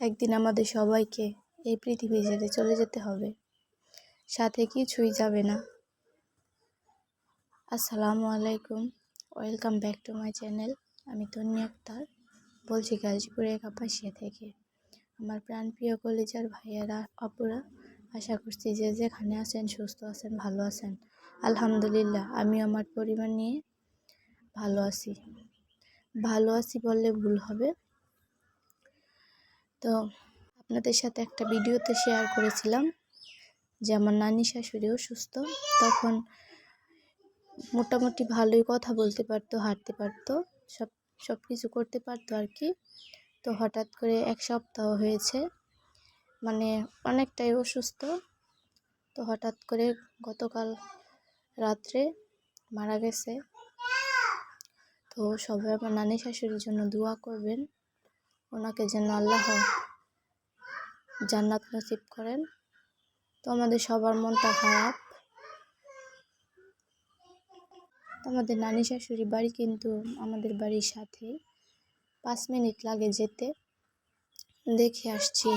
একদিন আমাদের সবাইকে এই পৃথিবী ছেড়ে চলে যেতে হবে। সাথে কিছুই যাবে না। আসসালামু আলাইকুম। Welcome back to my channel. আমি তন্নি আক্তার, বলছি গাজীপুরের কাপাসিয়া থেকে। আমার প্রাণপ্রিয় কলেজার ভাইয়েরা অপুরা আশা করছি যে যেখানে আছেন, সুস্থ আছেন, ভালো আছেন। আলহামদুলিল্লাহ আমি আমার পরিবার নিয়ে ভালো আছি। ভালো আছি বললে ভুল হবে। তো আপনাদের সাথে একটা ভিডিওতে শেয়ার করেছিলাম যে আমার নানি শাশুড়িও সুস্থ। তখন মোটামুটি ভালোই কথা বলতে পারতো, হাঁটতে পারতো, সব সব কিছু করতে পারতো আর কি তো হঠাৎ করে এক সপ্তাহ হয়েছে মানে অনেকটাই অসুস্থ। তো হঠাৎ করে গতকাল রাত্রে মারা গেছে। তো সবাই আমার নানি শাশুড়ির জন্য দোয়া করবেন। ওনাকে যেন আল্লাহ জান্নাত নসিব করেন। তো আমাদের সবার মনটা খারাপ। আমাদের নানি শাশুড়ি বাড়ি কিন্তু আমাদের বাড়ির সাথে। পাঁচ মিনিট লাগে যেতে। দেখে আসছি।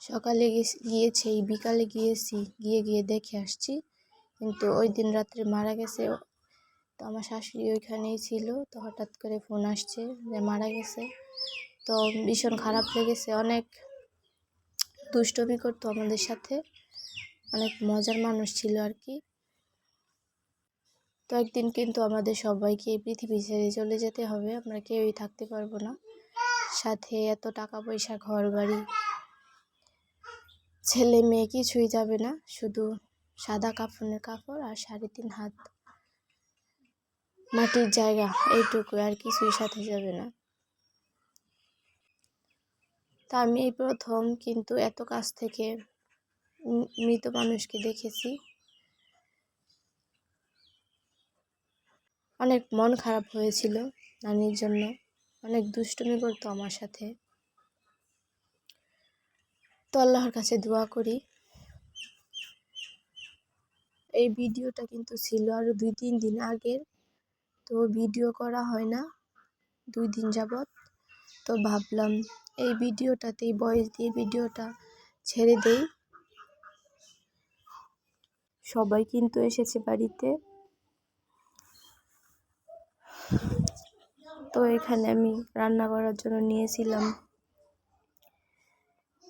সকালে গিয়েছি, বিকালে গিয়েছি, গিয়ে গিয়ে দেখে আসছি। কিন্তু ওই দিন রাত্রে মারা গেছে। তো আমার শাশুড়ি ওইখানেই ছিল। তো হঠাৎ করে ফোন আসছে যে মারা গেছে। তো ভীষণ খারাপ লেগেছে। অনেক দুষ্টমি করতো আমাদের সাথে। অনেক মজার মানুষ ছিল আর কি। তো একদিন কিন্তু আমাদের সবাইকে এই পৃথিবী ছেড়ে চলে যেতে হবে। আমরা কেউই থাকতে পারব না। সাথে এত টাকা পয়সা ঘর বাড়ি ছেলে মেয়ে কিছুই যাবে না। শুধু সাদা কাফনের কাপড় আর সাড়ে তিন হাত মাটির জায়গা। এইটুকু আর কিছুই সাথে যাবে না। তা আমি এই প্রথম কিন্তু এত কাছ থেকে মৃত মানুষকে দেখেছি। অনেক মন খারাপ হয়েছিল নানির জন্য। অনেক দুষ্টুমি করতো আমার সাথে। তো আল্লাহর কাছে দোয়া করি। এই ভিডিওটা কিন্তু ছিল আরও দুই তিন দিন আগের। তো ভিডিও করা হয় না। দুই দিন যাবৎ। তো ভাবলাম এই ভিডিওটাতেই, বয়স দিয়ে ভিডিওটা ছেড়ে দেই। সবাই কিন্তু এসেছে বাড়িতে। তো এখানে আমি রান্না করার জন্য নিয়েছিলাম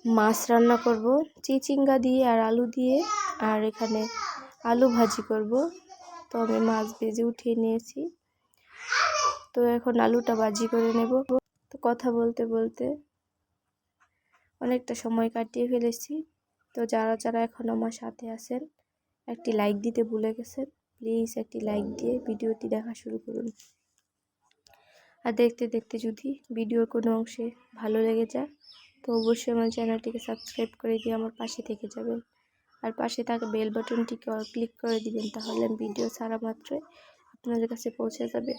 মাছ রান্না করব, চিচিঙ্গা দিয়ে আর আলু দিয়ে, আর এখানে আলু ভাজি করব। তো আমি মাছ ভেজে উঠিয়ে নিয়েছি। তো এখন আলুটা ভাজি করে নেব। তো কথা বলতে বলতে অনেকটা সময় কাটিয়ে ফেলেছি। তো যারা যারা এখন আমার সাথে আছেন, একটি লাইক দিতে ভুলে গেছেন প্লিজ একটি লাইক দিয়ে ভিডিওটি দেখা শুরু করুন। আর দেখতে দেখতে যদি ভিডিওর কোনো অংশে ভালো লেগে যায়, তো অবশ্যই আমার চ্যানেলটিকে সাবস্ক্রাইব করে দিয়ে আমার পাশে থেকে যাবেন। আর পাশে থাকা বেল বাটনটিকে ক্লিক করে দিবেন, তাহলে ভিডিও ছাড়া মাত্রই আপনাদের কাছে পৌঁছে যাবে।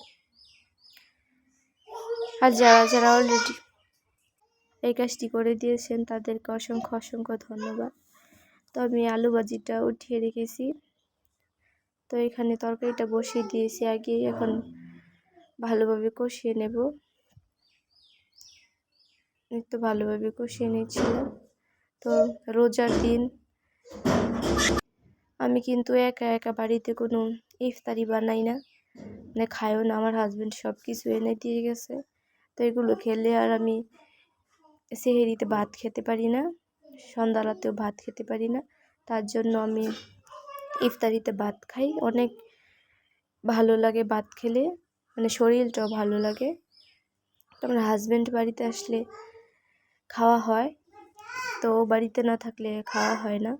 আর যারা যারা অলরেডি এই কাজটি করে দিয়েছেন, তাদেরকে অসংখ্য অসংখ্য ধন্যবাদ। তো আমি আলু ভাজিটা উঠিয়ে রেখেছি। তো এখানে তরকারিটা বসিয়ে দিয়েছি আগে, এখন ভালোভাবে কষিয়ে নেব। একটু ভালোভাবে কষিয়ে নিচ্ছিলাম। তো রোজার দিন আমি কিন্তু একা একা বাড়িতে কোনো ইফতারি বানাই না। মানে খায়ও না, আমার হাজব্যান্ড সব কিছু এনে দিয়ে গেছে। তো এগুলো খেলে আর আমি সেহেরিতে ভাত খেতে পারি না সন্ধ্যালাতেও ভাত খেতে পারি না। তার জন্য আমি ইফতারিতে ভাত খাই। অনেক ভালো লাগে ভাত খেলে মানে শরীরটাও ভালো লাগে। তো আমার হাজব্যান্ড বাড়িতে আসলে খাওয়া হয়, তো বাড়িতে না থাকলে খাওয়া হয় না।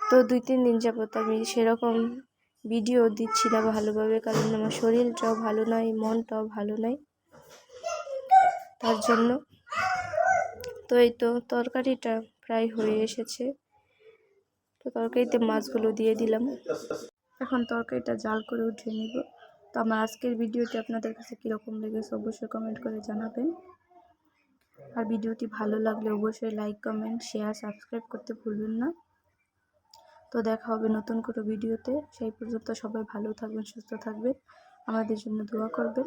তো দুই, তিন দিন যাবত আমি সেরকম ভিডিও দিচ্ছি না ভালোভাবে, কারণ আমার শরীরটাও ভালো নয় মনটাও ভালো নয় তার জন্য। তো এই তো তরকারিটা প্রায় হয়ে এসেছে। তো তরকারিতে মাছগুলো দিয়ে দিলাম। এখন তরকারিটা জাল করে উঠিয়ে নিব। তো আমার আজকের ভিডিওটি আপনাদের কাছে কীরকম লেগেছে অবশ্যই কমেন্ট করে জানাবেন। আর ভিডিওটি ভালো লাগলে অবশ্যই লাইক কমেন্ট শেয়ার সাবস্ক্রাইব করতে ভুলবেন না। তো দেখা হবে নতুন কোনো ভিডিওতে। সেই পর্যন্ত সবাই ভালো থাকবেন, সুস্থ থাকবেন। আমাদের জন্য দোয়া করবেন।